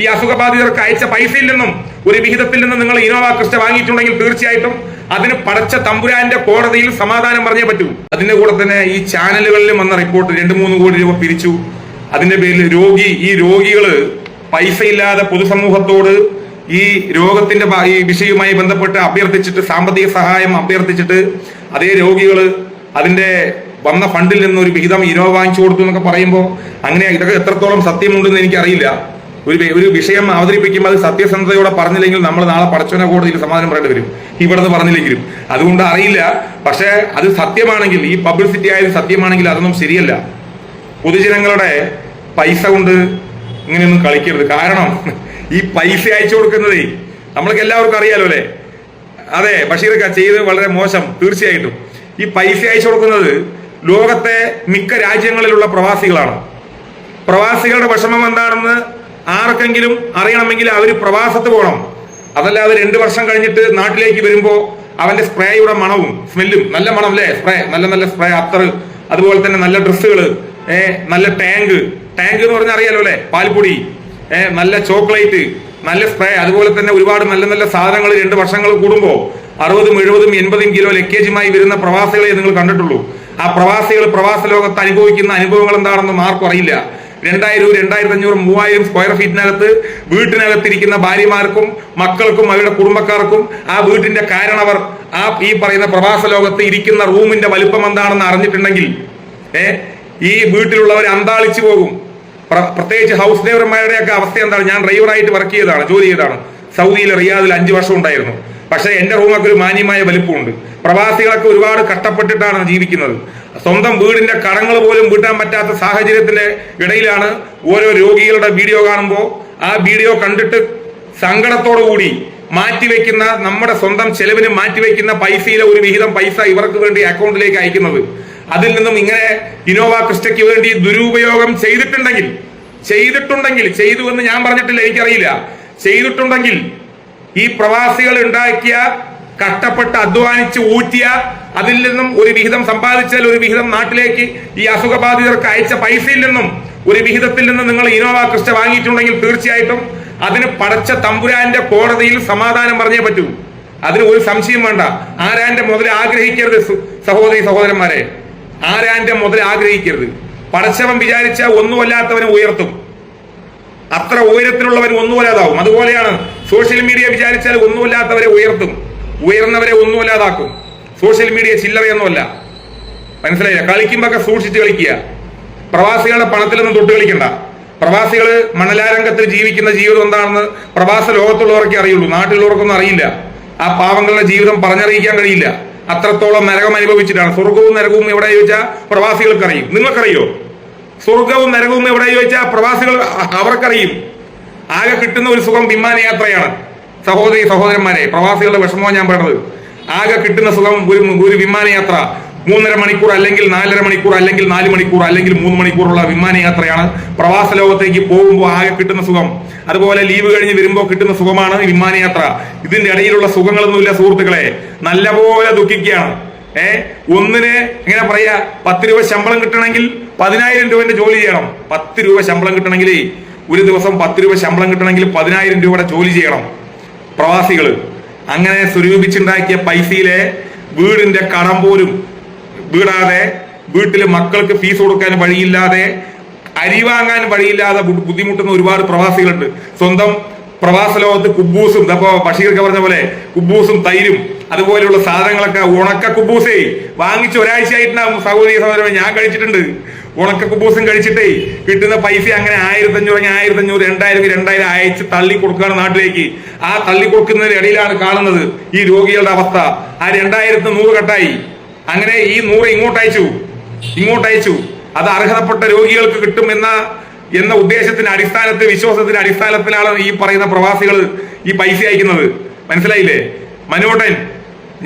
ഈ അസുഖബാധിതർക്ക് അയച്ച പൈസയിൽ നിന്നും ഒരു വിഹിതത്തിൽ നിന്ന് നിങ്ങൾ ഇനോവ ക്രിസ്റ്റ വാങ്ങിയിട്ടുണ്ടെങ്കിൽ തീർച്ചയായിട്ടും അതിന് പടച്ച തമ്പുരാന്റെ കോടതിയിൽ സമാധാനം പറഞ്ഞേ പറ്റൂ. അതിന്റെ കൂടെ തന്നെ ഈ ചാനലുകളിലും വന്ന റിപ്പോർട്ട് രണ്ട് മൂന്ന് കോടി രൂപ പിരിച്ചു. അതിന്റെ പേരിൽ രോഗി ഈ രോഗികൾ പൈസ ഇല്ലാതെ പൊതുസമൂഹത്തോട് ഈ രോഗത്തിന്റെ ഈ വിഷയവുമായി ബന്ധപ്പെട്ട് അഭ്യർത്ഥിച്ചിട്ട് സാമ്പത്തിക സഹായം അഭ്യർത്ഥിച്ചിട്ട് അതേ രോഗികൾ അതിന്റെ വന്ന ഫണ്ടിൽ നിന്ന് ഒരു വിഹിതം ഇനോ വാങ്ങിച്ചു കൊടുത്തു എന്നൊക്കെ പറയുമ്പോൾ അങ്ങനെ ഇതൊക്കെ എത്രത്തോളം സത്യമുണ്ടെന്ന് എനിക്കറിയില്ല. ഒരു ഒരു വിഷയം അവതരിപ്പിക്കുമ്പോൾ അത് സത്യസന്ധതയോടെ പറഞ്ഞില്ലെങ്കിൽ നമ്മൾ നാളെ പടച്ചോന കോടതിയിൽ സമാധാനം പറയേണ്ടി വരും. ഇവിടെ നിന്ന് പറഞ്ഞില്ലെങ്കിലും. അതുകൊണ്ട് അറിയില്ല. പക്ഷേ അത് സത്യമാണെങ്കിൽ ഈ പബ്ലിസിറ്റി ആയത് സത്യമാണെങ്കിൽ അതൊന്നും ശരിയല്ല. പൊതുജനങ്ങളുടെ പൈസ കൊണ്ട് ഇങ്ങനെയൊന്നും കളിക്കരുത്. കാരണം ഈ പൈസ അയച്ചു കൊടുക്കുന്നതേ നമ്മൾക്ക് എല്ലാവർക്കും അറിയാലോ അല്ലേ? അതെ ബഷീറൊക്കെ ചെയ്ത് വളരെ മോശം. തീർച്ചയായിട്ടും. ഈ പൈസ അയച്ചു കൊടുക്കുന്നത് ലോകത്തെ മിക്ക രാജ്യങ്ങളിലുള്ള പ്രവാസികളാണ്. പ്രവാസികളുടെ വിഷമം എന്താണെന്ന് ആർക്കെങ്കിലും അറിയണമെങ്കിൽ അവർ പ്രവാസത്ത് പോകണം. അതല്ലാതെ രണ്ട് വർഷം കഴിഞ്ഞിട്ട് നാട്ടിലേക്ക് വരുമ്പോൾ അവന്റെ സ്പ്രേയുടെ മണവും സ്മെല്ലും നല്ല മണം അല്ലേ? സ്പ്രേ നല്ല നല്ല സ്പ്രേ അത്തർ അതുപോലെ തന്നെ നല്ല ഡ്രസ്സുകൾ നല്ല ടാങ്ക്. ടാങ്ക് എന്ന് പറഞ്ഞാൽ അറിയാലോ അല്ലേ? പാൽപ്പൊടി നല്ല ചോക്ലേറ്റ് നല്ല സ്പ്രേ അതുപോലെ തന്നെ ഒരുപാട് നല്ല നല്ല സാധനങ്ങൾ രണ്ട് വർഷങ്ങൾ കൂടുമ്പോൾ അറുപതും എഴുപതും എൺപതും കിലോ ലക്കേജുമായി വരുന്ന പ്രവാസികളെ നിങ്ങൾ കണ്ടിട്ടുള്ളൂ. ആ പ്രവാസികൾ പ്രവാസ ലോകത്ത് അനുഭവിക്കുന്ന അനുഭവങ്ങൾ എന്താണെന്ന് ആർക്കും അറിയില്ല. രണ്ടായിരം രണ്ടായിരത്തി അഞ്ഞൂറ് മൂവായിരം സ്ക്വയർ ഫീറ്റിനകത്ത് വീട്ടിനകത്തിരിക്കുന്ന ഭാര്യമാർക്കും മക്കൾക്കും അവരുടെ കുടുംബക്കാർക്കും ആ വീട്ടിന്റെ കാരണവർ ആ ഈ പറയുന്ന പ്രവാസ ലോകത്ത് ഇരിക്കുന്ന റൂമിന്റെ വലുപ്പം എന്താണെന്ന് അറിഞ്ഞിട്ടുണ്ടെങ്കിൽ ഏ ഈ വീട്ടിലുള്ളവർ അന്താളിച്ചു പോകും. പ്ര- പ്രത്യേകിച്ച് ഹൗസ് ഡ്രൈവർമാരുടെയൊക്കെ അവസ്ഥ എന്താണ്? ഞാൻ ഡ്രൈവറായിട്ട് വർക്ക് ചെയ്തതാണ് ജോലി ചെയ്തതാണ്. സൗദിയിലെ റിയാദിൽ അഞ്ചു വർഷം ഉണ്ടായിരുന്നു. പക്ഷേ എന്റെ റൂമൊക്കെ ഒരു മാന്യമായ വലിപ്പമുണ്ട്. പ്രവാസികളൊക്കെ ഒരുപാട് കഷ്ടപ്പെട്ടിട്ടാണ് ജീവിക്കുന്നത്. സ്വന്തം വീടിന്റെ കടങ്ങൾ പോലും വീട്ടാൻ പറ്റാത്ത സാഹചര്യത്തിന്റെ ഇടയിലാണ് ഓരോ രോഗികളുടെ വീഡിയോ കാണുമ്പോൾ ആ വീഡിയോ കണ്ടിട്ട് സങ്കടത്തോടു കൂടി മാറ്റിവെക്കുന്ന നമ്മുടെ സ്വന്തം ചെലവിന് മാറ്റിവെക്കുന്ന പൈസയിലെ ഒരു വിഹിതം പൈസ ഇവർക്ക് വേണ്ടി അക്കൗണ്ടിലേക്ക് അയക്കുന്നത്. അതിൽ നിന്നും ഇങ്ങനെ ഇനോവ ക്രിസ്റ്റയ്ക്ക് വേണ്ടി ദുരുപയോഗം ചെയ്തിട്ടുണ്ടെങ്കിൽ ചെയ്തിട്ടുണ്ടെങ്കിൽ ചെയ്തു എന്ന് ഞാൻ പറഞ്ഞിട്ടില്ല എനിക്കറിയില്ല. ചെയ്തിട്ടുണ്ടെങ്കിൽ ഈ പ്രവാസികൾ ഉണ്ടാക്കിയ കഷ്ടപ്പെട്ട് അധ്വാനിച്ച് ഊറ്റിയ അതിൽ നിന്നും ഒരു വിഹിതം സമ്പാദിച്ചാൽ ഒരു വിഹിതം നാട്ടിലേക്ക് ഈ അസുഖബാധിതർക്ക് അയച്ച പൈസയിൽ നിന്നും ഒരു വിഹിതത്തിൽ നിന്ന് നിങ്ങൾ ഇനോവ ക്രിസ്റ്റ വാങ്ങിയിട്ടുണ്ടെങ്കിൽ തീർച്ചയായിട്ടും അതിന് പടച്ച തമ്പുരാന്റെ കോടതിയിൽ സമാധാനം പറഞ്ഞേ പറ്റൂ. അതിന് ഒരു സംശയം വേണ്ട. ആരാന്റെ മുതൽ ആഗ്രഹിക്കരുത് സഹോദരി സഹോദരന്മാരെ. ആരാന്റെ മുതൽ ആഗ്രഹിക്കരുത്. പടച്ചവൻ വിചാരിച്ച ഒന്നുമല്ലാത്തവനെ ഉയർത്തും. അത്ര ഉയരത്തിലുള്ളവർ ഒന്നുമല്ലാതാവും അതുപോലെയാണ് സോഷ്യൽ മീഡിയ വിചാരിച്ചാൽ ഒന്നുമില്ലാത്തവരെ ഉയർത്തും. ഉയർന്നവരെ ഒന്നുമല്ലാതാക്കും. സോഷ്യൽ മീഡിയ ചില്ലറയൊന്നുമല്ല. മനസ്സിലായില്ല കളിക്കുമ്പോ സൂക്ഷിച്ച് കളിക്കുക. പ്രവാസികളുടെ പണത്തിലൊന്നും തൊട്ട് കളിക്കണ്ട. പ്രവാസികൾ മണലാരംഗത്തിൽ ജീവിക്കുന്ന ജീവിതം എന്താണെന്ന് പ്രവാസ ലോകത്തുള്ളവർക്കേ അറിയുള്ളൂ. നാട്ടിലുള്ളവർക്കൊന്നും അറിയില്ല. ആ പാവങ്ങളുടെ ജീവിതം പറഞ്ഞറിയിക്കാൻ കഴിയില്ല. അത്രത്തോളം നരകം അനുഭവിച്ചിട്ടാണ്. സ്വർഗവും നരകവും എവിടെ ചോദിച്ചാൽ പ്രവാസികൾക്കറിയും. നിങ്ങൾക്കറിയോ? സ്വർഗവും നരകവും എവിടെ ചോദിച്ചാൽ പ്രവാസികൾ അവർക്കറിയും. ആകെ കിട്ടുന്ന ഒരു സുഖം വിമാനയാത്രയാണ്. സഹോദരി സഹോദരന്മാരെ പ്രവാസികളുടെ വിഷമമാണ് ഞാൻ പറയുന്നത് ആകെ കിട്ടുന്ന സുഖം ഒരു ഒരു വിമാനയാത്ര. മൂന്നര മണിക്കൂർ അല്ലെങ്കിൽ നാലര മണിക്കൂർ അല്ലെങ്കിൽ നാല് മണിക്കൂർ അല്ലെങ്കിൽ മൂന്ന് മണിക്കൂറുള്ള വിമാനയാത്രയാണ് പ്രവാസ ലോകത്തേക്ക് പോകുമ്പോൾ ആകെ കിട്ടുന്ന സുഖം. അതുപോലെ ലീവ് കഴിഞ്ഞ് വരുമ്പോൾ കിട്ടുന്ന സുഖമാണ് വിമാനയാത്ര. ഇതിന്റെ ഇടയിലുള്ള സുഖങ്ങളൊന്നുമില്ല സുഹൃത്തുക്കളെ. നല്ലപോലെ ദുഃഖിക്കുകയാണ്. ഏ? ഒന്നിന് ഇങ്ങനെ പറയാ പത്ത് രൂപ ശമ്പളം കിട്ടണമെങ്കിൽ പതിനായിരം രൂപന്റെ ജോലി ചെയ്യണം. പത്ത് രൂപ ശമ്പളം കിട്ടണമെങ്കിൽ ഒരു ദിവസം പത്ത് രൂപ ശമ്പളം കിട്ടണമെങ്കിൽ പതിനായിരം രൂപയുടെ ജോലി ചെയ്യണം. പ്രവാസികൾ അങ്ങനെ സ്വരൂപിച്ചുണ്ടാക്കിയ പൈസയിലെ വീടിന്റെ കടം പോലും വീടാതെ വീട്ടിൽ മക്കൾക്ക് ഫീസ് കൊടുക്കാൻ വഴിയില്ലാതെ അരി വാങ്ങാൻ വഴിയില്ലാതെ ബുദ്ധിമുട്ടുന്ന ഒരുപാട് പ്രവാസികളുണ്ട്. സ്വന്തം പ്രവാസ ലോകത്ത് കുബൂസും ബഷീർക്ക് പറഞ്ഞ പോലെ കുബൂസും തൈരും അതുപോലെയുള്ള സാധനങ്ങളൊക്കെ ഉണക്ക കുബൂസേ വാങ്ങിച്ച് ഒരാഴ്ചയായിട്ടുണ്ടാവും സഹോദരി സഹോദരൻ ഞാൻ കഴിച്ചിട്ടുണ്ട്. ഉണക്ക കുബൂസും കഴിച്ചിട്ടേ കിട്ടുന്ന പൈസ അങ്ങനെ ആയിരത്തി അഞ്ഞൂറ് ആയിരത്തി അഞ്ഞൂറ് രണ്ടായിരം രണ്ടായിരം അയച്ച് തള്ളി കൊടുക്കുകയാണ് നാട്ടിലേക്ക്. ആ തള്ളി കൊടുക്കുന്നതിന് ഇടയിലാണ് കാണുന്നത് ഈ രോഗികളുടെ അവസ്ഥ. ആ രണ്ടായിരത്തി നൂറ് കട്ടായി. അങ്ങനെ ഈ നൂറ് ഇങ്ങോട്ട് അയച്ചു. ഇങ്ങോട്ട് അത് അർഹതപ്പെട്ട രോഗികൾക്ക് കിട്ടും എന്ന എന്ന ഉദ്ദേശത്തിന്റെ അടിസ്ഥാനത്തിൽ വിശ്വാസത്തിന്റെ അടിസ്ഥാനത്തിലാണ് ഈ പറയുന്ന പ്രവാസികൾ ഈ പൈസ അയക്കുന്നത്. മനസ്സിലായില്ലേ? മനോട്ടൻ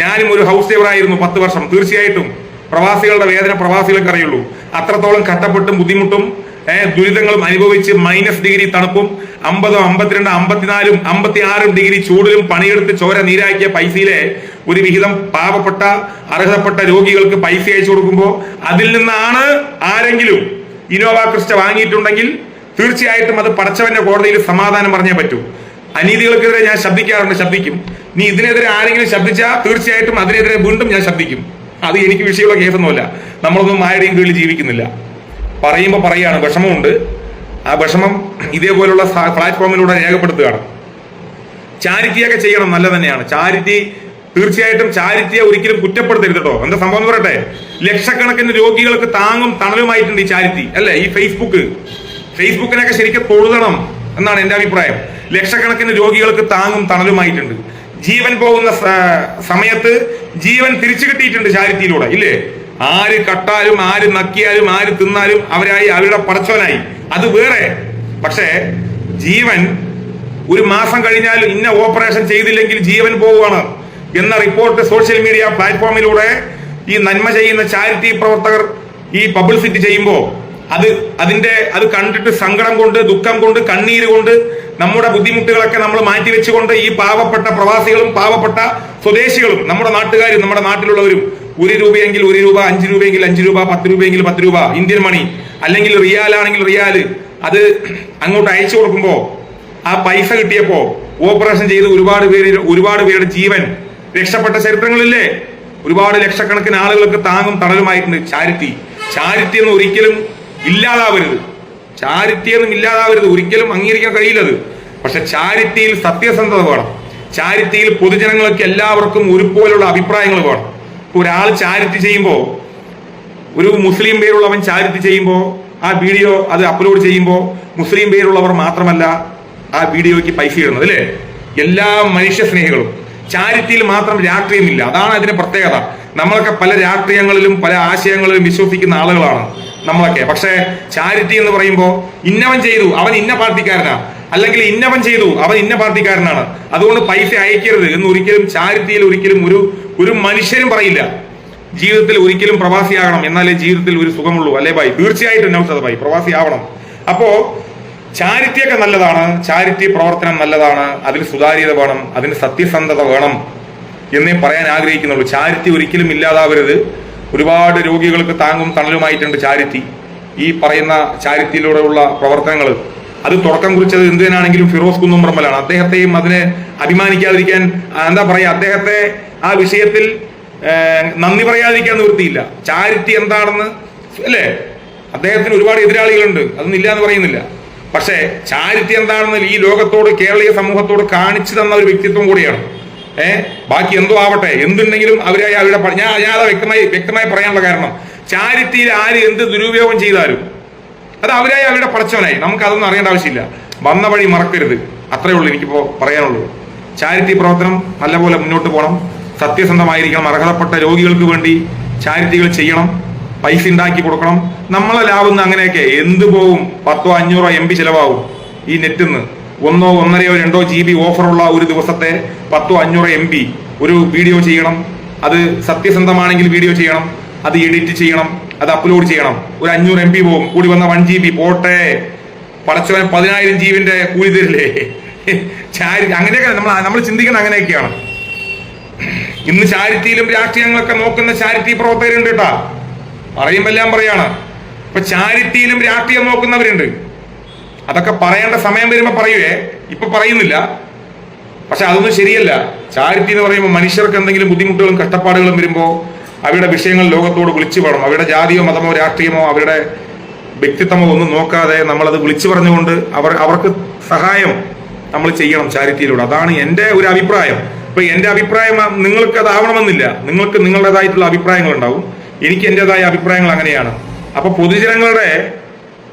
ഞാനും ഒരു ഹൗസ് ഡ്രൈവറായിരുന്നു പത്ത് വർഷം. തീർച്ചയായിട്ടും പ്രവാസികളുടെ വേദന പ്രവാസികൾക്ക് അറിയുള്ളൂ. അത്രത്തോളം കഷ്ടപ്പെട്ടും ബുദ്ധിമുട്ടും ദുരിതങ്ങളും അനുഭവിച്ച് മൈനസ് ഡിഗ്രി തണുപ്പും അമ്പതോ അമ്പത്തിരണ്ട് അമ്പത്തിനാലും അമ്പത്തി ആറും ഡിഗ്രി ചൂടിലും പണിയെടുത്ത് ചോര നീരാക്കിയ പൈസയിലെ ഒരു വിഹിതം പാവപ്പെട്ട അർഹതപ്പെട്ട രോഗികൾക്ക് പൈസ അയച്ചു കൊടുക്കുമ്പോൾ അതിൽ നിന്നാണ് ആരെങ്കിലും ഇനോവ ക്രിസ്റ്റ വാങ്ങിയിട്ടുണ്ടെങ്കിൽ തീർച്ചയായിട്ടും അത് പടച്ചവന്റെ കോടതിയിൽ സമാധാനം പറഞ്ഞേ പറ്റൂ. അനീതികൾക്കെതിരെ ഞാൻ ശബ്ദിക്കാറുണ്ട് ശബ്ദിക്കും. നീ ഇതിനെതിരെ ആരെങ്കിലും ശബ്ദിച്ചാൽ തീർച്ചയായിട്ടും അതിനെതിരെ വീണ്ടും ഞാൻ ശബ്ദിക്കും. അത് എനിക്ക് വിഷയമുള്ള കേസൊന്നുമല്ല. നമ്മളൊന്നും ആരുടെയും കീഴിൽ ജീവിക്കുന്നില്ല. പറയുമ്പോൾ പറയാണ് വിഷമമുണ്ട്. ആ വിഷമം ഇതേപോലുള്ള പ്ലാറ്റ്ഫോമിലൂടെ രേഖപ്പെടുത്തുകയാണ്. ചാരിറ്റിയൊക്കെ ചെയ്യണം നല്ല തന്നെയാണ്. ചാരിറ്റി തീർച്ചയായിട്ടും ചാരിറ്റിയെ ഒരിക്കലും കുറ്റപ്പെടുത്തരുത് കേട്ടോ. എന്താ സംഭവം പറയട്ടെ? ലക്ഷക്കണക്കിന് രോഗികൾക്ക് താങ്ങും തണലുമായിട്ടുണ്ട് ഈ ചാരിറ്റി. അല്ലേ? ഈ ഫേസ്ബുക്ക് ഫേസ്ബുക്കിനൊക്കെ ശരിക്കും തൊഴുതണം എന്നാണ് എന്റെ അഭിപ്രായം. ലക്ഷക്കണക്കിന് രോഗികൾക്ക് താങ്ങും തണലുമായിട്ടുണ്ട്. ജീവൻ പോകുന്ന സമയത്ത് ജീവൻ തിരിച്ചു കിട്ടിയിട്ടുണ്ട് ചാരിറ്റിയിലൂടെ ഇല്ലേ? ആര് കട്ടാലും ആര് നക്കിയാലും ആര് തിന്നാലും അവരായി അവരുടെ പടച്ചവനായി. അത് വേറെ. പക്ഷേ ജീവൻ ഒരു മാസം കഴിഞ്ഞാൽ ഇന്ന ഓപ്പറേഷൻ ചെയ്തില്ലെങ്കിൽ ജീവൻ പോവുകയാണ് എന്ന റിപ്പോർട്ട് സോഷ്യൽ മീഡിയ പ്ലാറ്റ്ഫോമിലൂടെ ഈ നന്മ ചെയ്യുന്ന ചാരിറ്റി പ്രവർത്തകർ ഈ പബ്ലിസിറ്റി ചെയ്യുമ്പോൾ അത് അതിന്റെ അത് കണ്ടിട്ട് സങ്കടം കൊണ്ട് ദുഃഖം കൊണ്ട് കണ്ണീര് കൊണ്ട് നമ്മുടെ ബുദ്ധിമുട്ടുകളൊക്കെ നമ്മൾ മാറ്റി വെച്ചുകൊണ്ട് ഈ പാവപ്പെട്ട പ്രവാസികളും പാവപ്പെട്ട സ്വദേശികളും നമ്മുടെ നാട്ടുകാരും നമ്മുടെ നാട്ടിലുള്ളവരും ഒരു രൂപയെങ്കിൽ ഒരു രൂപ അഞ്ച് രൂപയെങ്കിൽ അഞ്ച് രൂപ പത്ത് രൂപയെങ്കിൽ പത്ത് രൂപ ഇന്ത്യൻ മണി അല്ലെങ്കിൽ റിയാൽ ആണെങ്കിൽ റിയാൽ അത് അങ്ങോട്ട് അയച്ചു കൊടുക്കുമ്പോൾ ആ പൈസ കിട്ടിയപ്പോ ഓപ്പറേഷൻ ചെയ്ത് ഒരുപാട് പേര് ഒരുപാട് പേരുടെ ജീവൻ രക്ഷപ്പെട്ട ചരിത്രങ്ങളില്ലേ? ഒരുപാട് ലക്ഷക്കണക്കിന് ആളുകൾക്ക് താങ്ങും തണലുമായിട്ടുണ്ട് ചാരിറ്റി. ചാരിറ്റി എന്ന് ഒരിക്കലും ഇല്ലാതാവരുത്. ചാരിറ്റി ഇല്ലാതാവരുത്. ഒരിക്കലും അംഗീകരിക്കാൻ കഴിയില്ലത്. പക്ഷെ ചാരിറ്റിയിൽ സത്യസന്ധത വേണം. ചാരിറ്റിയിൽ പൊതുജനങ്ങൾക്ക് എല്ലാവർക്കും ഒരുപോലുള്ള അഭിപ്രായങ്ങൾ വേണം. ഒരാൾ ചാരിറ്റി ചെയ്യുമ്പോൾ ഒരു മുസ്ലിം പേരുള്ളവൻ ചാരിറ്റി ചെയ്യുമ്പോൾ ആ വീഡിയോ അത് അപ്ലോഡ് ചെയ്യുമ്പോൾ മുസ്ലിം പേരുള്ളവർ മാത്രമല്ല ആ വീഡിയോയ്ക്ക് പൈസ ഇടുന്നത് അല്ലേ? എല്ലാ മനുഷ്യ സ്നേഹികളും ചാരിറ്റിയിൽ മാത്രം രാഷ്ട്രീയമില്ല. അതാണ് അതിന്റെ പ്രത്യേകത. നമ്മളൊക്കെ പല രാഷ്ട്രീയങ്ങളിലും പല ആശയങ്ങളിലും വിശ്വസിക്കുന്ന ആളുകളാണ്. നമ്മളൊക്കെ. പക്ഷേ ചാരിറ്റി എന്ന് പറയുമ്പോൾ ഇന്നവൻ ചെയ്തു അവൻ ഇന്ന പാർട്ടിക്കാരനാ. അല്ലെങ്കിൽ ഇന്നവൻ ചെയ്തു അവൻ ഇന്ന പാർട്ടിക്കാരനാണ്. അതുകൊണ്ട് പൈസ അയക്കരുത് എന്ന് ഒരിക്കലും ചാരിറ്റിയിൽ ഒരിക്കലും ഒരു ഒരു മനുഷ്യരും പറയില്ല. ജീവിതത്തിൽ ഒരിക്കലും പ്രവാസിയാകണം എന്നാലേ ജീവിതത്തിൽ ഒരു സുഖമുള്ളൂ. അല്ലേ ഭായി? തീർച്ചയായിട്ടും നൗഷദ് ഭായി? പ്രവാസി ആവണം അപ്പോ ചാരിറ്റിയൊക്കെ നല്ലതാണ്. ചാരിറ്റി പ്രവർത്തനം നല്ലതാണ്. അതിന് സുതാര്യത വേണം. അതിന് സത്യസന്ധത വേണം എന്നേ പറയാൻ ആഗ്രഹിക്കുന്നുള്ളൂ. ചാരിറ്റി ഒരിക്കലും ഇല്ലാതാവരുത്. ഒരുപാട് രോഗികൾക്ക് താങ്ങും തണലുമായിട്ടുണ്ട് ചാരിറ്റി. ഈ പറയുന്ന ചാരിറ്റിയിലൂടെയുള്ള പ്രവർത്തനങ്ങൾ അത് തുടക്കം കുറിച്ചത് എന്തിനാണെങ്കിലും ഫിറോസ് കുന്നുംപറമ്പലാണ് അദ്ദേഹത്തെയും അതിനെ അഭിമാനിക്കാതിരിക്കാൻ എന്താ പറയാ അദ്ദേഹത്തെ ആ വിഷയത്തിൽ നന്ദി പറയാതിരിക്കാൻ നിവൃത്തിയില്ല ചാരിറ്റി എന്താണെന്ന് അല്ലേ? അദ്ദേഹത്തിന് ഒരുപാട് എതിരാളികളുണ്ട്. അതൊന്നും എന്ന് പറയുന്നില്ല. പക്ഷേ ചാരിറ്റി എന്താണെന്ന് ഈ ലോകത്തോട് കേരളീയ സമൂഹത്തോട് കാണിച്ചു തന്ന ഒരു വ്യക്തിത്വം കൂടിയാണ്. ഏഹ് ബാക്കി എന്തോ ആവട്ടെ. എന്തുണ്ടെങ്കിലും അവരായി അവരുടെ ഞാൻ ഞാൻ അത് വ്യക്തമായി വ്യക്തമായി പറയാനുള്ള കാരണം ചാരിറ്റിയിൽ ആര് എന്ത് ദുരുപയോഗം ചെയ്താലും അത് അവരായി അവരുടെ പടച്ചവനായി. നമുക്ക് അതൊന്നും അറിയേണ്ട ആവശ്യമില്ല. വന്ന വഴി മറക്കരുത്. അത്രേ ഉള്ളൂ എനിക്കിപ്പോ പറയാനുള്ളൂ ചാരിറ്റി പ്രവർത്തനം നല്ലപോലെ മുന്നോട്ട് പോകണം. സത്യസന്ധമായിരിക്കണം. അർഹതപ്പെട്ട രോഗികൾക്ക് വേണ്ടി ചാരിറ്റികൾ ചെയ്യണം. പൈസ ഉണ്ടാക്കി കൊടുക്കണം. നമ്മളെ ലാഭം അങ്ങനെയൊക്കെ എന്ത് പോവും? പത്തോ അഞ്ഞൂറോ എം പി ചിലവാകും ഈ നെറ്റിന്ന്. ഒന്നോ ഒന്നരയോ രണ്ടോ ജി ബി ഓഫറുള്ള ഒരു ദിവസത്തെ പത്തോ അഞ്ഞൂറോ എം ബി ഒരു വീഡിയോ ചെയ്യണം. അത് സത്യസന്ധമാണെങ്കിൽ വീഡിയോ ചെയ്യണം. അത് എഡിറ്റ് ചെയ്യണം. അത് അപ്ലോഡ് ചെയ്യണം. ഒരു അഞ്ഞൂറ് എം ബി പോകും. കൂടി വന്ന വൺ ജി ബി പോട്ടെ. പടച്ചവൻ പതിനായിരം ജീവന്റെ കൂലി തരില്ലേ? ചാരിറ്റി അങ്ങനെയൊക്കെ നമ്മൾ നമ്മൾ ചിന്തിക്കുന്നത് അങ്ങനെയൊക്കെയാണ്. ഇന്ന് ചാരിറ്റിയിലും രാഷ്ട്രീയങ്ങളൊക്കെ നോക്കുന്ന ചാരിറ്റി പ്രവർത്തകരുണ്ട് കേട്ടാ പറയുമ്പോ എല്ലാം പറയാണ്. ഇപ്പൊ ചാരിറ്റിയിലും രാഷ്ട്രീയം നോക്കുന്നവരുണ്ട്. അതൊക്കെ പറയേണ്ട സമയം വരുമ്പോ പറയുവേ. ഇപ്പൊ പറയുന്നില്ല. പക്ഷെ അതൊന്നും ശരിയല്ല. ചാരിറ്റി എന്ന് പറയുമ്പോൾ മനുഷ്യർക്ക് എന്തെങ്കിലും ബുദ്ധിമുട്ടുകളും കഷ്ടപ്പാടുകളും വരുമ്പോൾ അവരുടെ വിഷയങ്ങൾ ലോകത്തോട് വിളിച്ചു പറയണം. അവരുടെ ജാതിയോ മതമോ രാഷ്ട്രീയമോ അവരുടെ വ്യക്തിത്വമോ ഒന്നും നോക്കാതെ നമ്മളത് വിളിച്ചു പറഞ്ഞുകൊണ്ട് അവർ അവർക്ക് സഹായം നമ്മൾ ചെയ്യണം ചാരിറ്റിയിലൂടെ. അതാണ് എന്റെ ഒരു അഭിപ്രായം. ഇപ്പൊ എന്റെ അഭിപ്രായം നിങ്ങൾക്ക് അതാവണമെന്നില്ല നിങ്ങൾക്ക് നിങ്ങളുടേതായിട്ടുള്ള അഭിപ്രായങ്ങൾ ഉണ്ടാവും. എനിക്ക് എന്റെതായ അഭിപ്രായങ്ങൾ അങ്ങനെയാണ്. അപ്പൊ പൊതുജനങ്ങളുടെ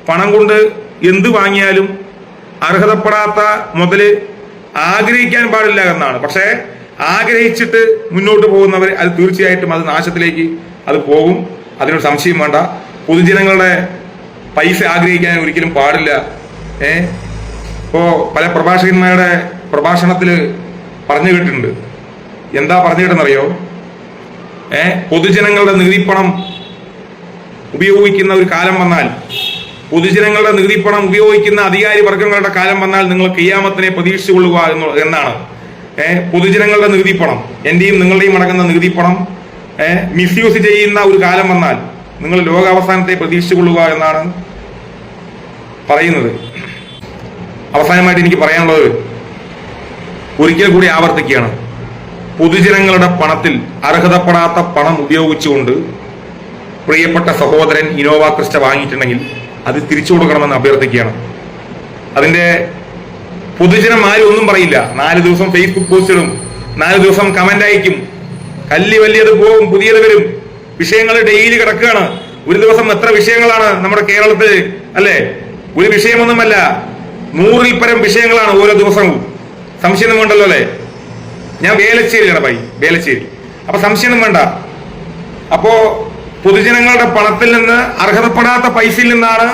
പണം കൊണ്ട് എന്ത് വാങ്ങിയാലും അർഹതപ്പെടാത്ത മുതൽ ആഗ്രഹിക്കാൻ പാടില്ല എന്നാണ്. പക്ഷേ ആഗ്രഹിച്ചിട്ട് മുന്നോട്ട് പോകുന്നവർ അത് തീർച്ചയായിട്ടും അത് നാശത്തിലേക്ക് അത് പോകും. അതിനൊരു സംശയം വേണ്ട. പൊതുജനങ്ങളുടെ പൈസ ആഗ്രഹിക്കാൻ ഒരിക്കലും പാടില്ല. ഏ? ഇപ്പോ പല പ്രഭാഷകന്മാരുടെ പ്രഭാഷണത്തിൽ പറഞ്ഞു കേട്ടിട്ടുണ്ട്. എന്താ പറഞ്ഞു കേട്ടെന്നറിയോ ഏ? പൊതുജനങ്ങളുടെ നികുതിപ്പണം ഉപയോഗിക്കുന്ന ഒരു കാലം വന്നാൽ പൊതുജനങ്ങളുടെ നികുതിപ്പണം ഉപയോഗിക്കുന്ന അധികാരി വർഗങ്ങളുടെ കാലം വന്നാൽ നിങ്ങൾ കയ്യാമത്തിനെ പ്രതീക്ഷിച്ചുകൊള്ളുക എന്ന് എന്നാണ്. പൊതുജനങ്ങളുടെ നികുതിപ്പണം. എന്റെയും നിങ്ങളുടെയും അടങ്ങുന്ന നികുതിപ്പണം പണം മിസ്യൂസ് ചെയ്യുന്ന ഒരു കാലം വന്നാൽ നിങ്ങൾ ലോകാവസാനത്തെ പ്രതീക്ഷിച്ചുകൊള്ളുക എന്നാണ് പറയുന്നത്. അവസാനമായിട്ട് എനിക്ക് പറയാനുള്ളത് ഒരിക്കൽ കൂടി ആവർത്തിക്കുകയാണ്. പൊതുജനങ്ങളുടെ പണത്തിൽ അർഹതപ്പെടാത്ത പണം ഉപയോഗിച്ചുകൊണ്ട് പ്രിയപ്പെട്ട സഹോദരൻ ഇനോവ ക്രിസ്റ്റ വാങ്ങിയിട്ടുണ്ടെങ്കിൽ അത് തിരിച്ചു കൊടുക്കണമെന്ന് അഭ്യർത്ഥിക്കുകയാണ്. അതിന്റെ പൊതുജനം ആരും ഒന്നും പറയില്ല. നാല് ദിവസം ഫേസ്ബുക്ക് പോസ്റ്റ് ഇടും. നാല് ദിവസം കമന്റ് അയക്കും. കല്ലി വലിയത് പോകും പുതിയത് വരും. വിഷയങ്ങൾ ഡെയിലി കിടക്കുകയാണ്. ഒരു ദിവസം എത്ര വിഷയങ്ങളാണ് നമ്മുടെ കേരളത്തിൽ അല്ലെ? ഒരു വിഷയമൊന്നുമല്ല. നൂറിൽ പരം വിഷയങ്ങളാണ് ഓരോ ദിവസവും. സംശയം വേണ്ടല്ലോ അല്ലെ? ഞാൻ വേലച്ചേരിയാണ് ബൈ വേലച്ചേരി. അപ്പൊ സംശയം വേണ്ട. അപ്പോ പൊതുജനങ്ങളുടെ പണത്തിൽ നിന്ന് അർഹതപ്പെടാത്ത പൈസയിൽ നിന്നാണ്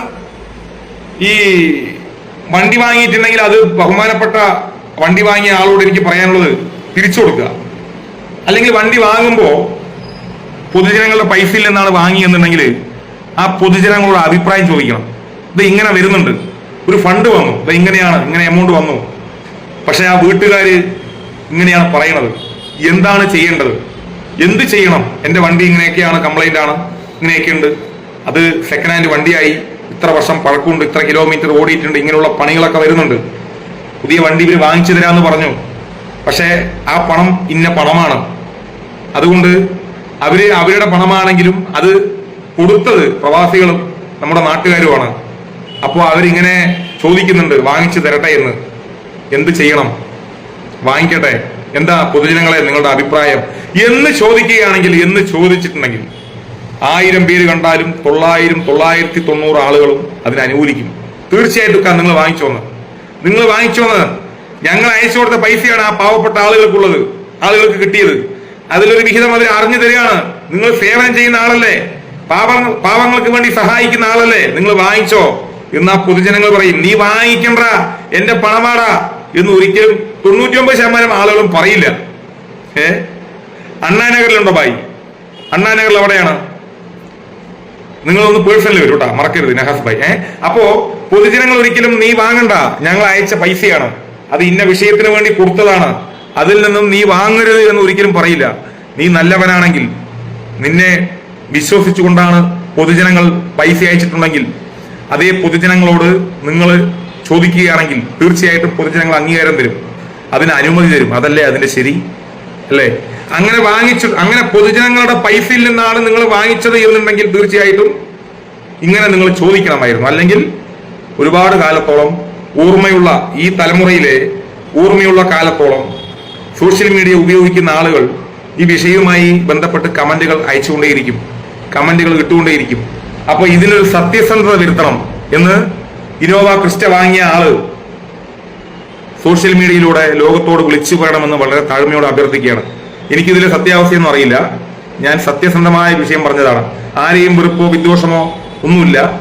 ഈ വണ്ടി വാങ്ങിയിട്ടുണ്ടെങ്കിൽ അത് ബഹുമാനപ്പെട്ട വണ്ടി വാങ്ങിയ ആളോട് എനിക്ക് പറയാനുള്ളത് തിരിച്ചു കൊടുക്കുക. അല്ലെങ്കിൽ വണ്ടി വാങ്ങുമ്പോൾ പൊതുജനങ്ങളുടെ പൈസയിൽ നിന്നാണ് വാങ്ങിയെന്നുണ്ടെങ്കിൽ ആ പൊതുജനങ്ങളോട് അഭിപ്രായം ചോദിക്കണം. ഇത് ഇങ്ങനെ വരുന്നുണ്ട്. ഒരു ഫണ്ട് വന്നു. ഇത് ഇങ്ങനെയാണ് ഇങ്ങനെ എമൗണ്ട് വന്നു. പക്ഷെ ആ വീട്ടുകാർ ഇങ്ങനെയാണ് പറയണത്. എന്താണ് ചെയ്യേണ്ടത്? എന്ത് ചെയ്യണം? എന്റെ വണ്ടി ഇങ്ങനെയൊക്കെയാണ് കംപ്ലൈന്റ് ആണ് ഇങ്ങനെയൊക്കെ ഉണ്ട് അത് സെക്കൻഡ് ഹാൻഡ് വണ്ടിയായി ഇത്ര വർഷം പഴക്കമുണ്ട് ഇത്ര കിലോമീറ്റർ ഓടിയിട്ടുണ്ട് ഇങ്ങനെയുള്ള പണികളൊക്കെ വരുന്നുണ്ട്. പുതിയ വണ്ടി ഇവർ വാങ്ങിച്ചു തരാമെന്ന് പറഞ്ഞു. പക്ഷേ ആ പണം ഇന്ന പണമാണ്. അതുകൊണ്ട് അവർ അവരുടെ പണമാണെങ്കിലും അത് കൊടുത്തത് പ്രവാസികളും നമ്മുടെ നാട്ടുകാരുമാണ്. അപ്പോൾ അവരിങ്ങനെ ചോദിക്കുന്നുണ്ട് വാങ്ങിച്ചു തരട്ടെ എന്ന്. എന്ത് ചെയ്യണം? വാങ്ങിക്കട്ടെ. എന്താ പൊതുജനങ്ങളെ നിങ്ങളുടെ അഭിപ്രായം? എന്ന് ചോദിക്കുകയാണെങ്കിൽ എന്ന് ചോദിച്ചിട്ടുണ്ടെങ്കിൽ ആയിരം പേര് കണ്ടാലും തൊള്ളായിരം തൊള്ളായിരത്തി തൊണ്ണൂറ് ആളുകളും അതിനെ അനുകൂലിക്കും. തീർച്ചയായിട്ടും നിങ്ങൾ വാങ്ങിച്ചോന്ന് നിങ്ങൾ വാങ്ങിച്ചോന്ന് ഞങ്ങൾ അയച്ചു കൊടുത്ത പൈസയാണ് ആ പാവപ്പെട്ട ആളുകൾക്കുള്ളത് ആളുകൾക്ക് കിട്ടിയത്. അതിലൊരു വിഹിതം അവർ അറിഞ്ഞു തരികയാണ്. നിങ്ങൾ സേവനം ചെയ്യുന്ന ആളല്ലേ? പാവ പാവങ്ങൾക്ക് വേണ്ടി സഹായിക്കുന്ന ആളല്ലേ? നിങ്ങൾ വാങ്ങിച്ചോ. എന്നാ പൊതുജനങ്ങൾ പറയും നീ വാങ്ങിക്കണ്ട എന്റെ പണമാടാ. എന്ന് ഒരിക്കലും തൊണ്ണൂറ്റി ഒമ്പത് ശതമാനം ആളുകളും പറയില്ല. ഏ? അണ്ണാനഗറിലുണ്ടോ ബായി? അണ്ണാനഗറിൽ എവിടെയാണ്? നിങ്ങളൊന്ന് പേഴ്സണലി വരും കേട്ടോ മറക്കരുത് നഹാസ് ഭായി ഏഹ് അപ്പോ പൊതുജനങ്ങൾ ഒരിക്കലും നീ വാങ്ങണ്ട. ഞങ്ങൾ അയച്ച പൈസയാണ്. അത് ഇന്ന വിഷയത്തിന് വേണ്ടി കൊടുത്തതാണ്. അതിൽ നിന്നും നീ വാങ്ങരുത് എന്ന് ഒരിക്കലും പറയില്ല. നീ നല്ലവനാണെങ്കിൽ നിന്നെ വിശ്വസിച്ചുകൊണ്ടാണ് പൊതുജനങ്ങൾ പൈസ അയച്ചിട്ടുണ്ടെങ്കിൽ. അതേ പൊതുജനങ്ങളോട് നിങ്ങൾ ചോദിക്കുകയാണെങ്കിൽ തീർച്ചയായിട്ടും പൊതുജനങ്ങൾ അംഗീകാരം തരും. അതിന് അനുമതി തരും. അതല്ലേ അതിന്റെ ശരി? അല്ലേ? അങ്ങനെ വാങ്ങിച്ചു അങ്ങനെ പൊതുജനങ്ങളുടെ പൈസയിൽ നിന്നാണ് നിങ്ങൾ വാങ്ങിച്ചത് എന്നുണ്ടെങ്കിൽ തീർച്ചയായിട്ടും ഇങ്ങനെ നിങ്ങൾ ചോദിക്കണമായിരുന്നു. അല്ലെങ്കിൽ ഒരുപാട് കാലത്തോളം ഓർമ്മയുള്ള ഈ തലമുറയിലെ ഓർമ്മയുള്ള കാലത്തോളം സോഷ്യൽ മീഡിയ ഉപയോഗിക്കുന്ന ആളുകൾ ഈ വിഷയവുമായി ബന്ധപ്പെട്ട് കമന്റുകൾ അയച്ചുകൊണ്ടേയിരിക്കും. കമന്റുകൾ ഇട്ടുകൊണ്ടേയിരിക്കും. അപ്പൊ ഇതിനൊരു സത്യസന്ധത വരുത്തണം എന്ന് ഇനോവ ക്രിസ്റ്റ വാങ്ങിയ ആൾ സോഷ്യൽ മീഡിയയിലൂടെ ലോകത്തോട് വിളിച്ചു പറയണമെന്ന് വളരെ താഴ്മയോട് അഭ്യർത്ഥിക്കുകയാണ്. എനിക്കിതിലെ സത്യാവസ്ഥയൊന്നും അറിയില്ല. ഞാൻ സത്യസന്ധമായ വിഷയം പറഞ്ഞതാണ്. ആരെയും വെറുപ്പോ വിദ്വേഷമോ ഒന്നുമില്ല.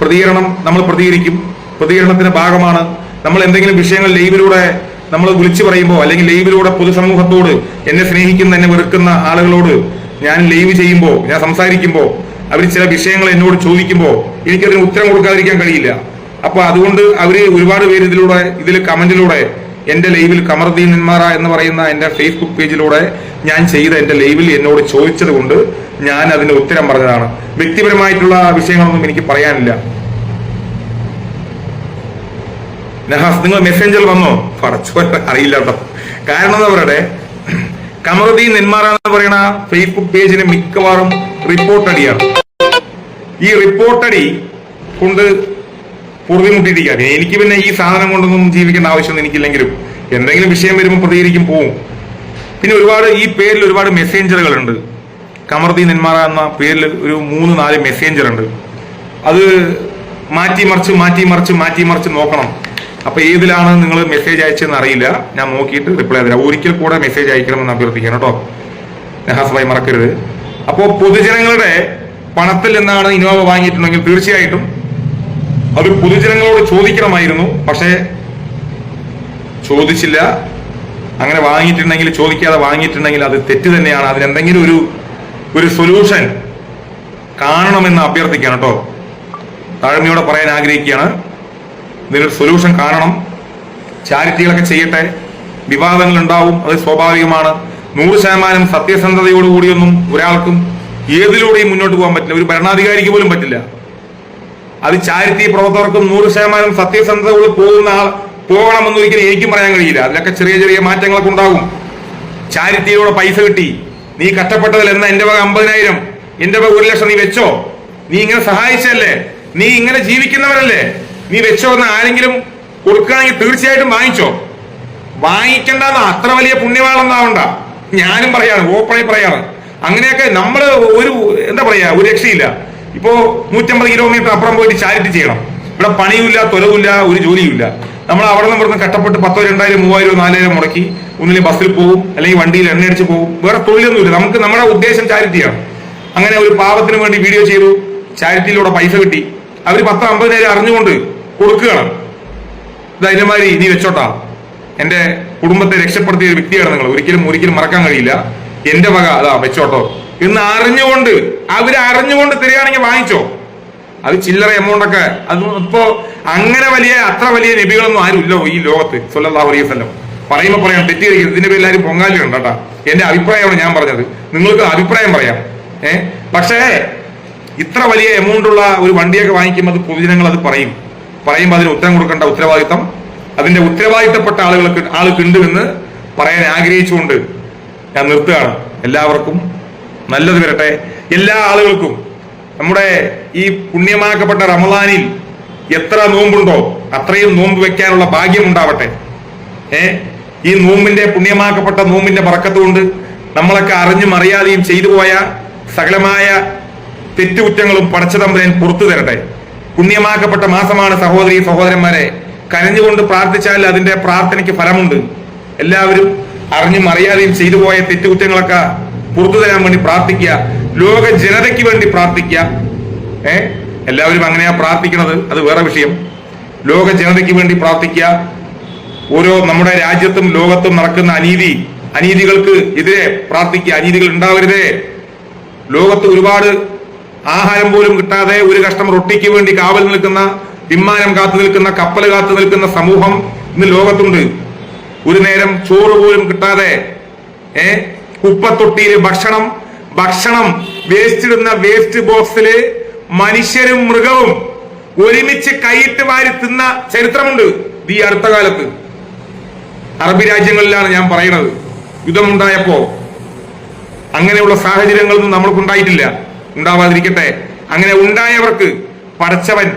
പ്രതികരണം നമ്മൾ പ്രതികരിക്കും. പ്രതികരണത്തിന്റെ ഭാഗമാണ്. നമ്മൾ എന്തെങ്കിലും വിഷയങ്ങൾ ലൈവിലൂടെ നമ്മൾ വിളിച്ചു പറയുമ്പോൾ അല്ലെങ്കിൽ ലൈവിലൂടെ പൊതുസമൂഹത്തോട് എന്നെ സ്നേഹിക്കുന്ന എന്നെ വെറുക്കുന്ന ആളുകളോട് ഞാൻ ലൈവ് ചെയ്യുമ്പോൾ ഞാൻ സംസാരിക്കുമ്പോൾ അവർ ചില വിഷയങ്ങൾ എന്നോട് ചോദിക്കുമ്പോൾ എനിക്കതിന് ഉത്തരം കൊടുക്കാതിരിക്കാൻ കഴിയില്ല. അപ്പൊ അതുകൊണ്ട് അവർ ഒരുപാട് പേര് ഇതിലൂടെ ഇതിൽ കമന്റിലൂടെ എന്റെ ലൈവിൽ കമർദീൻ നെന്മാറ എന്ന് പറയുന്ന എന്റെ ഫേസ്ബുക്ക് പേജിലൂടെ ഞാൻ ചെയ്ത എന്റെ ലൈവിൽ എന്നോട് ചോദിച്ചത് കൊണ്ട് ഞാൻ അതിന് ഉത്തരം പറഞ്ഞതാണ്. വ്യക്തിപരമായിട്ടുള്ള വിഷയങ്ങളൊന്നും എനിക്ക് പറയാനില്ല. നഹാസ് നിങ്ങൾ മെസ്സഞ്ചർ വന്നോ? പറച്ചു അറിയില്ല കേട്ടോ. കാരണം എന്താ പറയട്ടെ? കമറുദ്ദീൻ നെന്മാറ എന്ന് പറയുന്ന ഫേസ്ബുക്ക് പേജിന് മിക്കവാറും റിപ്പോർട്ടടിയാണ് ഈ റിപ്പോർട്ടടി കൊണ്ട് പൊറുതിമുട്ടിയിരിക്കുകയാണ് എനിക്ക് പിന്നെ ഈ സാധനം കൊണ്ടൊന്നും ജീവിക്കേണ്ട ആവശ്യം എനിക്കില്ലെങ്കിലും എന്തെങ്കിലും വിഷയം വരുമ്പോൾ പ്രതികരിക്കും പോവും. പിന്നെ ഒരുപാട് ഈ പേരിൽ ഒരുപാട് മെസ്സേഞ്ചറുകൾ ഉണ്ട് കമർദീൻ നെന്മാറ എന്ന പേരിൽ ഒരു മൂന്ന് നാല് മെസ്സേഞ്ചർ ഉണ്ട് അത് മാറ്റി മറിച്ച് മാറ്റി മറിച്ച് മാറ്റി മറിച്ച് നോക്കണം. അപ്പൊ ഏതിലാണ് നിങ്ങൾ മെസ്സേജ് അയച്ചതെന്ന് അറിയില്ല. ഞാൻ നോക്കിയിട്ട് റിപ്ലൈ തരാം. ഒരിക്കൽ കൂടെ മെസ്സേജ് അയക്കണമെന്ന് അഭ്യർത്ഥിക്കണം കേട്ടോ. നെഹാസ് ഭായി മറക്കരുത്. അപ്പോൾ പൊതുജനങ്ങളുടെ പണത്തിൽ നിന്നാണ് ഇനോവ വാങ്ങിയിട്ടുണ്ടെങ്കിൽ തീർച്ചയായിട്ടും അത് പൊതുജനങ്ങളോട് ചോദിക്കണമായിരുന്നു. പക്ഷേ ചോദിച്ചില്ല. അങ്ങനെ വാങ്ങിയിട്ടുണ്ടെങ്കിൽ ചോദിക്കാതെ വാങ്ങിയിട്ടുണ്ടെങ്കിൽ അത് തെറ്റ് തന്നെയാണ്. അതിനെന്തെങ്കിലും ഒരു ഒരു സൊല്യൂഷൻ കാണണമെന്ന് അഭ്യർത്ഥിക്കുകയാണ് കേട്ടോ. താഴ്മയോടെ പറയാൻ ആഗ്രഹിക്കുകയാണ്. ഇതിനൊരു സൊല്യൂഷൻ കാണണം. ചാരിറ്റികളൊക്കെ ചെയ്യട്ടെ. വിവാദങ്ങൾ ഉണ്ടാവും അത് സ്വാഭാവികമാണ്. നൂറ് ശതമാനം സത്യസന്ധതയോടുകൂടിയൊന്നും ഒരാൾക്കും ഏതിലൂടെയും മുന്നോട്ട് പോകാൻ പറ്റില്ല. ഒരു ഭരണാധികാരിക്ക് പോലും പറ്റില്ല. അത് ചാരിറ്റി പ്രവർത്തകർക്കും നൂറ് ശതമാനം സത്യസന്ധതയോട് പോകുന്ന ആൾ പോകണമെന്ന് ഒരിക്കലും എനിക്കും പറയാൻ കഴിയില്ല. അതിലൊക്കെ ചെറിയ ചെറിയ മാറ്റങ്ങളൊക്കെ ഉണ്ടാകും. ചാരിറ്റിയിലൂടെ പൈസ കിട്ടി. നീ കഷ്ടപ്പെട്ടതിൽ എന്നാ എന്റെ വക അമ്പതിനായിരം? എന്റെ വക ഒരു ലക്ഷം നീ വെച്ചോ? നീ ഇങ്ങനെ സഹായിച്ചല്ലേ നീ ഇങ്ങനെ ജീവിക്കുന്നവരല്ലേ? നീ വെച്ചോ എന്ന് ആരെങ്കിലും കൊടുക്കുകയാണെങ്കിൽ തീർച്ചയായിട്ടും വാങ്ങിച്ചോ? വാങ്ങിക്കണ്ടെന്ന് അത്ര വലിയ പുണ്യമാണെന്നാവണ്ട ഞാനും പറയാണ് ഓപ്പണായി പറയാണ്. അങ്ങനെയൊക്കെ നമ്മൾ ഒരു എന്താ പറയാ ഒരു രക്ഷയില്ല. ഇപ്പോ നൂറ്റമ്പത് കിലോമീറ്റർ അപ്പുറം പോയിട്ട് ചാരിറ്റി ചെയ്യണം. ഇവിടെ പണിയുമില്ല തൊലവില്ല ഒരു ജോലിയുമില്ല. നമ്മൾ അവിടെ നിന്ന് ഇവിടുന്ന് കഷ്ടപ്പെട്ട് പത്തോ രണ്ടായിരം മൂവായിരം നാലായിരം മുടക്കി ഒന്നില്ലെങ്കിൽ ബസ്സിൽ പോകും അല്ലെങ്കിൽ വണ്ടിയിൽ എണ്ണ അടിച്ച് പോകും വേറെ തൊഴിലൊന്നുമില്ല. നമുക്ക് നമ്മുടെ ഉദ്ദേശം ചാരിറ്റിയാണ് അങ്ങനെ ഒരു പാവത്തിന് വേണ്ടി വീഡിയോ ചെയ്തു. ചാരിറ്റിയിലൂടെ പൈസ കിട്ടി. അവർ പത്തോ അമ്പതിനായിരം അറിഞ്ഞുകൊണ്ട് കൊടുക്കുകയാണ്. ഇത് അതിനുമാതിരി നീ വെച്ചോട്ടാ. എന്റെ കുടുംബത്തെ രക്ഷപ്പെടുത്തിയ ഒരു വ്യക്തിയാണ് നിങ്ങൾ. ഒരിക്കലും ഒരിക്കലും മറക്കാൻ കഴിയില്ല. എന്റെ വക അതാ വെച്ചോട്ടോ. എന്ന് അറിഞ്ഞുകൊണ്ട് അവർ അറിഞ്ഞുകൊണ്ട് തരികയാണെങ്കിൽ വാങ്ങിച്ചോ. അത് ചില്ലറ എമൗണ്ട് ഒക്കെ. അത് ഇപ്പോ അങ്ങനെ വലിയ അത്ര വലിയ നബികളൊന്നും ആരും ഇല്ലോ ഈ ലോകത്ത് സല്ലല്ലാഹു അലൈഹി വസല്ലം. പറയുമ്പോ പറയാം തെറ്റിയിരിക്കും ഇതിന്റെ പേരിൽ ആരും പൊങ്കാലി കേട്ടാ. എന്റെ അഭിപ്രായമാണ് ഞാൻ പറഞ്ഞത്. നിങ്ങൾക്ക് അഭിപ്രായം പറയാം. ഏഹ് പക്ഷേ ഇത്ര വലിയ എമൗണ്ട് ഉള്ള ഒരു വണ്ടിയൊക്കെ വാങ്ങിക്കുമ്പോൾ അത് പൊതുജനങ്ങൾ അത് പറയും. പറയുമ്പോൾ അതിന് ഉത്തരം കൊടുക്കേണ്ട ഉത്തരവാദിത്തം. അതിന്റെ ഉത്തരവാദിത്തപ്പെട്ട ആളുകൾക്ക് ആൾക്കുണ്ട് എന്ന് പറയാൻ ആഗ്രഹിച്ചുകൊണ്ട് ഞാൻ നിർത്തുകയാണ്. എല്ലാവർക്കും നല്ലത് വരട്ടെ. എല്ലാ ആളുകൾക്കും നമ്മുടെ ഈ പുണ്യമാക്കപ്പെട്ട റമദാനിൽ എത്ര നോമ്പുണ്ടോ അത്രയും നോമ്പ് വെക്കാനുള്ള ഭാഗ്യം ഉണ്ടാവട്ടെ. ഏ? ഈ നോമ്പിന്റെ പുണ്യമാക്കപ്പെട്ട നോമ്പിന്റെ പറക്കത്ത് കൊണ്ട് നമ്മളൊക്കെ അറിഞ്ഞും അറിയാതെയും ചെയ്തു പോയ സകലമായ തെറ്റുകുറ്റങ്ങളും പടച്ചതമ്പുരാൻ പുറത്തു തരട്ടെ. പുണ്യമാക്കപ്പെട്ട മാസമാണ് സഹോദരി സഹോദരന്മാരെ. കരഞ്ഞുകൊണ്ട് പ്രാർത്ഥിച്ചാൽ അതിന്റെ പ്രാർത്ഥനയ്ക്ക് ഫലമുണ്ട്. എല്ലാവരും അറിഞ്ഞും അറിയാതെയും ചെയ്തു പോയ തെറ്റുകുറ്റങ്ങളൊക്കെ പുറത്തു തരാൻ വേണ്ടി പ്രാർത്ഥിക്കുക ലോക ജനതയ്ക്ക് വേണ്ടി പ്രാർത്ഥിക്കുക. ഏ? എല്ലാവരും അങ്ങനെയാ പ്രാർത്ഥിക്കുന്നത് അത് വേറെ വിഷയം. ലോക ജനതയ്ക്ക് വേണ്ടി പ്രാർത്ഥിക്കുക. ഓരോ നമ്മുടെ രാജ്യത്തും ലോകത്തും നടക്കുന്ന അനീതി അനീതികൾക്ക് എതിരെ പ്രാർത്ഥിക്കുക. അനീതികൾ ഉണ്ടാവരുതേ. ലോകത്ത് ഒരുപാട് ആഹാരം പോലും കിട്ടാതെ ഒരു കഷ്ടം റൊട്ടിക്ക് വേണ്ടി കാവൽ നിൽക്കുന്ന വിമാനം കാത്തു നിൽക്കുന്ന കപ്പൽ കാത്തു നിൽക്കുന്ന സമൂഹം ഇന്ന് ലോകത്തുണ്ട്. ഒരു നേരം ചോറ് പോലും കിട്ടാതെ ഏ? കുപ്പത്തൊട്ടിയിൽ ഭക്ഷണം ഭക്ഷണം വേസ്റ്റ് ഇടുന്ന വേസ്റ്റ് ബോക്സിൽ മനുഷ്യരും മൃഗവും ഒരുമിച്ച് കൈയിട്ട് വാരി തിന്ന ചരിത്രമുണ്ട് ഈ അടുത്ത കാലത്ത്. അറബി രാജ്യങ്ങളിലാണ് ഞാൻ പറയുന്നത്. യുദ്ധമുണ്ടായപ്പോ അങ്ങനെയുള്ള സാഹചര്യങ്ങളൊന്നും നമ്മൾക്കുണ്ടായിട്ടില്ല ഉണ്ടാവാതിരിക്കട്ടെ. അങ്ങനെ ഉണ്ടായവർക്ക് പടച്ചവൻ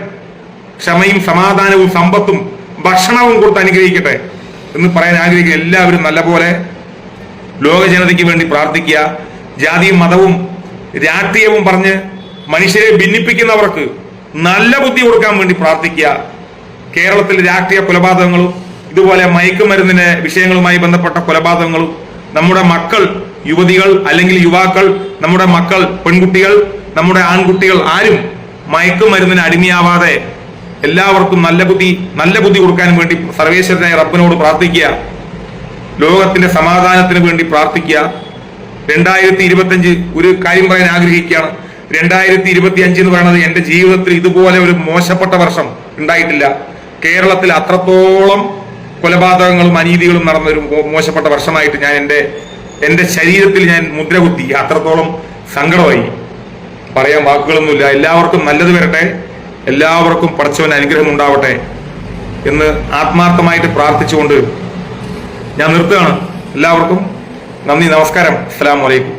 ക്ഷമയും സമാധാനവും സമ്പത്തും ഭക്ഷണവും കൊടുത്ത് അനുഗ്രഹിക്കട്ടെ എന്ന് പറയാൻ ആഗ്രഹിക്കുക എല്ലാവരും നല്ലപോലെ ലോക ജനതയ്ക്ക് വേണ്ടി പ്രാർത്ഥിക്കുക. ജാതിയും മതവും രാഷ്ട്രീയവും പറഞ്ഞ് മനുഷ്യരെ ഭിന്നിപ്പിക്കുന്നവർക്ക് നല്ല ബുദ്ധി കൊടുക്കാൻ വേണ്ടി പ്രാർത്ഥിക്കുക. കേരളത്തിൽ രാഷ്ട്രീയ കൊലപാതകങ്ങളും ഇതുപോലെ മയക്കുമരുന്നിന്റെ വിഷയങ്ങളുമായി ബന്ധപ്പെട്ട കൊലപാതകങ്ങളും നമ്മുടെ മക്കൾ യുവതികൾ അല്ലെങ്കിൽ യുവാക്കൾ നമ്മുടെ മക്കൾ പെൺകുട്ടികൾ നമ്മുടെ ആൺകുട്ടികൾ ആരും മയക്കുമരുന്നിന് അടിമയാവാതെ എല്ലാവർക്കും നല്ല ബുദ്ധി നല്ല ബുദ്ധി കൊടുക്കാൻ വേണ്ടി സർവേശ്വരനായ റബ്ബനോട് പ്രാർത്ഥിക്കുക. ലോകത്തിന്റെ സമാധാനത്തിന് വേണ്ടി പ്രാർത്ഥിക്കുക. രണ്ടായിരത്തി ഇരുപത്തി ഒരു കാര്യം പറയാൻ ആഗ്രഹിക്കുകയാണ്. രണ്ടായിരത്തി ഇരുപത്തി അഞ്ച് എന്ന് പറയുന്നത് എന്റെ ജീവിതത്തിൽ ഇതുപോലെ ഒരു മോശപ്പെട്ട വർഷം ഉണ്ടായിട്ടില്ല. കേരളത്തിൽ അത്രത്തോളം കൊലപാതകങ്ങളും അനീതികളും നടന്ന ഒരു മോശപ്പെട്ട വർഷമായിട്ട് ഞാൻ എന്റെ എന്റെ ശരീരത്തിൽ ഞാൻ മുദ്ര കുത്തി. അത്രത്തോളം സങ്കടമായി. പറയാൻ വാക്കുകളൊന്നുമില്ല. എല്ലാവർക്കും നല്ലത് വരട്ടെ. എല്ലാവർക്കും പഠിച്ചവൻ അനുഗ്രഹം ഉണ്ടാവട്ടെ എന്ന് ആത്മാർത്ഥമായിട്ട് പ്രാർത്ഥിച്ചുകൊണ്ട് ഞാൻ നിർത്തുകയാണ്. എല്ലാവർക്കും നന്ദി നമസ്കാരം. അസ്സാം അലൈക്കും.